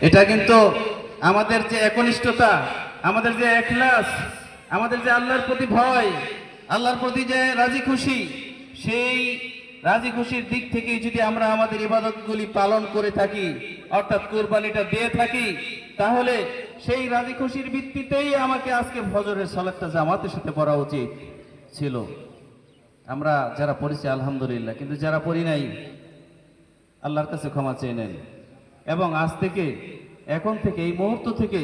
এটা কিন্তু আমাদের যে একনিষ্ঠতা, আমাদের যে একলাস আমাদের যে আল্লাহর প্রতি ভয়, আল্লাহর প্রতি যে রাজি খুশি, সেই রাজি খুশির দিক থেকে যদি আমরা আমাদের ইবাদতগুলি পালন করে থাকি, অর্থাৎ কোরবানিটা দিয়ে থাকি, তাহলে সেই রাজি খুশির ভিত্তিতেই আমাকে আজকে ফজরের সলাটটা জামাতের সাথে পড়া উচিত ছিল। আমরা যারা পড়েছি, আলহামদুলিল্লাহ, কিন্তু যারা পড়ি নাই, আল্লাহর কাছে ক্ষমা চেয়ে নেন। এবং আজ থেকে, এখন থেকে, এই মুহূর্ত থেকে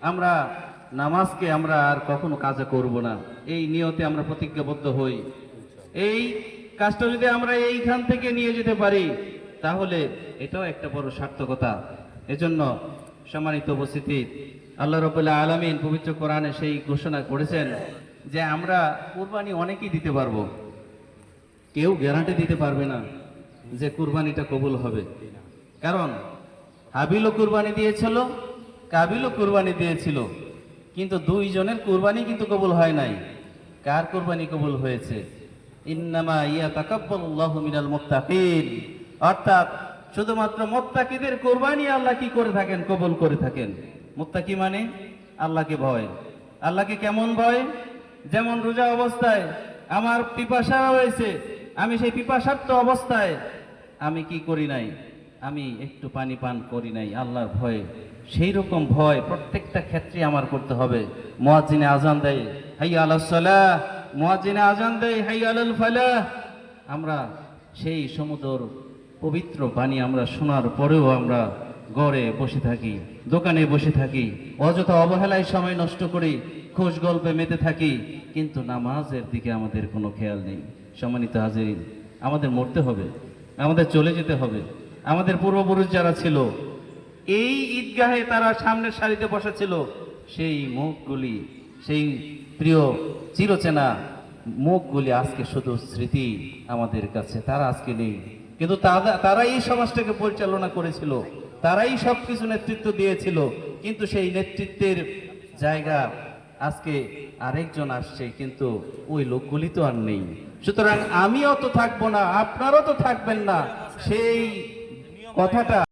আমরা নামাজকে আমরা আর কখনো কাজে করব না। এই নিয়তে আমরা প্রতিজ্ঞাবদ্ধ হই। এই কাজটা যদি আমরা এইখান থেকে নিয়ে যেতে পারি, তাহলে এটাও একটা বড় সার্থকতা। এজন্য সম্মানিত উপস্থিতি, আল্লাহ রবুল্লাহ আলমিন পবিত্র কোরআনে সেই ঘোষণা করেছেন যে আমরা কোরবানি অনেকেই দিতে পারব। কেউ গ্যারান্টি দিতে পারবে না যে কুরবানিটা কবুল হবে। কারণ হাবিলও কুরবানি দিয়েছিল, কাবিলও কুরবানি দিয়েছিল। কিন্তু দুইজনের কুরবানি কিন্তু কবুল হয় নাই। কার কুরবানি কবুল হয়েছে? ইন্নামা ইয়া মিনাল মুত্তাকিন। অর্থাৎ শুধুমাত্র মুত্তাকিদের কুরবানি আল্লাহ কি করে থাকেন? কবুল করে থাকেন। মুত্তাকি মানে আল্লাহকে ভয়। আল্লাহকে কেমন ভয়? যেমন রোজা অবস্থায় আমার পিপাসা রয়েছে, আমি সেই পিপাসার্থ অবস্থায় আমি কি করি নাই? আমি একটু পানি পান করি নাই, আল্লাহর ভয়ে। সেই রকম ভয় প্রত্যেকটা ক্ষেত্রে আমার করতে হবে। মুয়াজ্জিনে আজান দেয় হাই আলাহ মুয়াজ্জিনে আজান দেয় হাই আলাল ফালাহ। আমরা সেই সমুদ্র পবিত্র বাণী আমরা শোনার পরেও আমরা গড়ে বসে থাকি, দোকানে বসে থাকি, অযথা অবহেলায় সময় নষ্ট করি খোঁজ গল্পে মেতে থাকি, কিন্তু নামাজের দিকে আমাদের কোনো খেয়াল নেই। সম্মানিত হাজিরিন, আমাদের মরতে হবে, আমাদের চলে যেতে হবে। আমাদের পূর্বপুরুষ যারা ছিল, এই ঈদগাহে তারা সামনের সারিতে বসা ছিল সেই মুখগুলি, সেই প্রিয় চিরচেনা মুখগুলি আজকে শুধু স্মৃতি আমাদের কাছে, তারা আজকে নেই। কিন্তু তারা এই সমাজটাকে পরিচালনা করেছিল, তারাই সব কিছু নেতৃত্ব দিয়েছিল, কিন্তু সেই নেতৃত্বের জায়গা আজকে আরেকজন আসছে, কিন্তু ওই লোকগুলি তো আর নেই। সুতরাং আমিও তো থাকব না, আপনারও তো থাকবেন না, সেই কথাটা